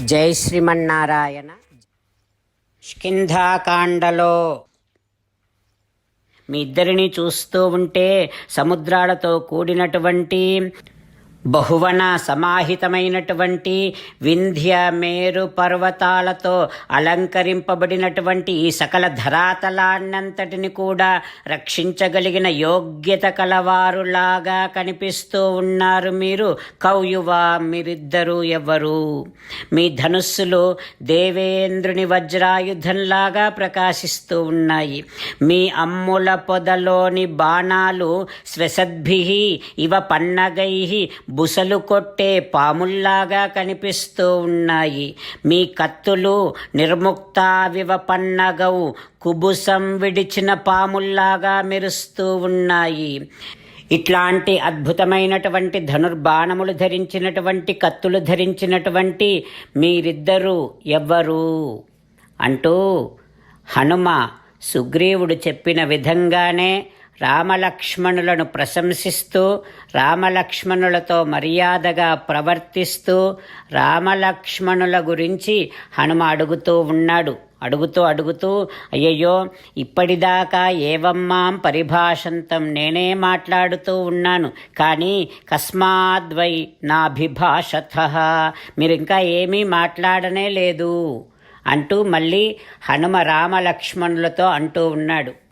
జై శ్రీమన్నారాయణ. స్కింధాకాండలో మీ ఇద్దరిని చూస్తూ ఉంటే సముద్రాలతో కూడినటువంటి బహువన సమాహితమైనటువంటి వింధ్య మేరు పర్వతాలతో అలంకరింపబడినటువంటి ఈ సకల ధరాతలాన్నంతటిని కూడా రక్షించగలిగిన యోగ్యత కలవారులాగా కనిపిస్తూ ఉన్నారు మీరు. కౌయువ మీరిద్దరూ ఎవరు మీ ధనుస్సులు దేవేంద్రుని వజ్రాయుధంలాగా ప్రకాశిస్తూ ఉన్నాయి. మీ అమ్ముల పొదలోని బాణాలు శ్వసద్భి ఇవ పన్నగై బుసలు కొట్టే పాముల్లాగా కనిపిస్తూ ఉన్నాయి. మీ కత్తులు నిర్ముక్తావివ పన్నగవు కుబుసం విడిచిన పాముల్లాగా మెరుస్తూ ఉన్నాయి. ఇట్లాంటి అద్భుతమైనటువంటి ధనుర్బాణములు ధరించినటువంటి కత్తులు ధరించినటువంటి మీరిద్దరూ ఎవ్వరు? అంటూ హనుమ సుగ్రీవుడు చెప్పిన విధంగానే రామలక్ష్మణులను ప్రశంసిస్తూ రామలక్ష్మణులతో మర్యాదగా ప్రవర్తిస్తూ రామలక్ష్మణుల గురించి హనుమ అడుగుతూ ఉన్నాడు. అడుగుతూ అడుగుతూ అయ్యయ్యో ఇప్పటిదాకా ఏవమ్మాం పరిభాషంతం నేనే మాట్లాడుతూ ఉన్నాను. కానీ కస్మాద్వై నాభిభాషత. మీరు ఇంకా ఏమీ మాట్లాడనే లేదు అంటూ మళ్ళీ హనుమ రామలక్ష్మణులతో అంటూ ఉన్నాడు.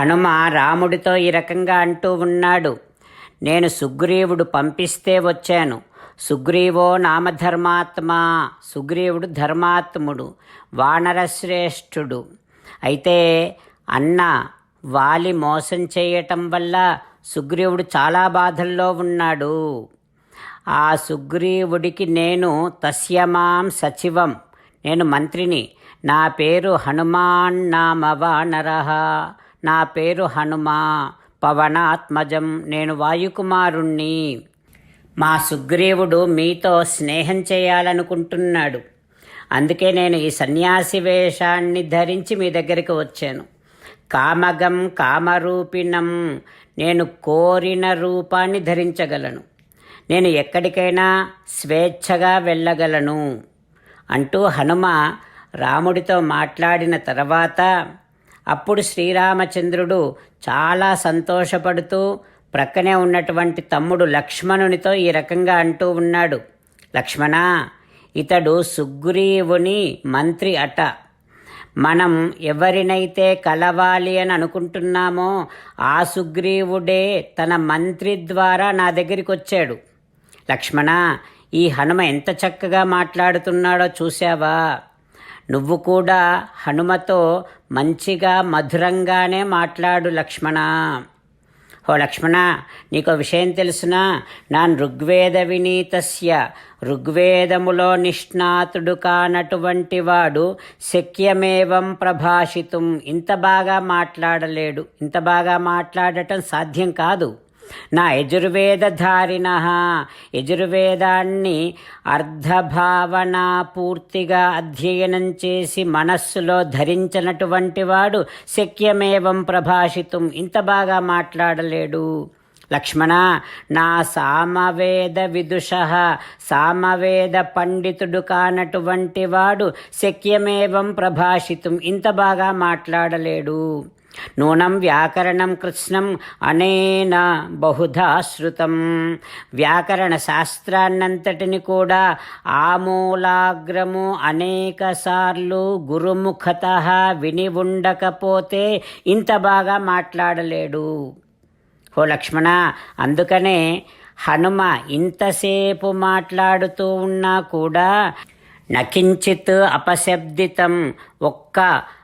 హనుమ రాముడితో ఈ రకంగా అంటూ ఉన్నాడు. నేను సుగ్రీవుడు పంపిస్తే వచ్చాను. సుగ్రీవో నామధర్మాత్మ. సుగ్రీవుడు ధర్మాత్ముడు వానరశ్రేష్ఠుడు. అయితే అన్న వాలి మోసం చేయటం వల్ల సుగ్రీవుడు చాలా బాధల్లో ఉన్నాడు. ఆ సుగ్రీవుడికి నేను తస్యమాం సచివం. నేను మంత్రిని. నా పేరు హనుమాన్ నామ వానరః నా పేరు హనుమా పవనాత్మజం నేను వాయుకుమారుణ్ణి. మా సుగ్రీవుడు మీతో స్నేహం చేయాలనుకుంటున్నాడు. అందుకే నేను ఈ సన్యాసి వేషాన్ని ధరించి మీ దగ్గరికి వచ్చాను. కామగం కామరూపిణం నేను కోరిన రూపాన్ని ధరించగలను. నేను ఎక్కడికైనా స్వేచ్ఛగా వెళ్ళగలను అంటూ హనుమ రాముడితో మాట్లాడిన తర్వాత అప్పుడు శ్రీరామచంద్రుడు చాలా సంతోషపడుతూ ప్రక్కనే ఉన్నటువంటి తమ్ముడు లక్ష్మణునితో ఈ రకంగా అంటూ ఉన్నాడు. లక్ష్మణ ఇతడు సుగ్రీవుని మంత్రి అట. మనం ఎవరినైతే కలవాలి అని అనుకుంటున్నామో ఆ సుగ్రీవుడే తన మంత్రి ద్వారా నా దగ్గరికి వచ్చాడు. లక్ష్మణ ఈ హనుమ ఎంత చక్కగా మాట్లాడుతున్నాడో చూశావా? నువ్వు కూడా హనుమతో మంచిగా మధురంగానే మాట్లాడు లక్ష్మణ. ఓ లక్ష్మణ నీకు విషయం తెలుసునా? నాన్ ఋగ్వేద వినీతస్య. ఋగ్వేదములో నిష్ణాతుడు కానటువంటి వాడు శక్యమేవం ప్రభాషితం. ఇంత బాగా మాట్లాడలేడు. ఇంత బాగా మాట్లాడటం సాధ్యం కాదు. నా యజుర్వేదధారిణ. యజుర్వేదాన్ని అర్ధభావన పూర్తిగా అధ్యయనం చేసి మనస్సులో ధరించినటువంటి వాడు శక్యమేవం ప్రభాషితం. ఇంత బాగా మాట్లాడలేడు. లక్ష్మణ నా సామవేద విదుష. సామవేద పండితుడు కానటువంటి వాడు శక్యమేవం ప్రభాషితం. ఇంత బాగా మాట్లాడలేడు. నూనం వ్యాకరణం కృత్స్నం అనేన బహుధా శృతం. వ్యాకరణ శాస్త్రాన్నంతటిని కూడా ఆమూలాగ్రము అనేక సార్లు గురుముఖత విని ఉండకపోతే ఇంత బాగా మాట్లాడలేడు. ఓ లక్ష్మణ అందుకనే హనుమ ఇంతసేపు మాట్లాడుతూ ఉన్నా కూడా నకించిత్ అపశబ్దితం ఒక్క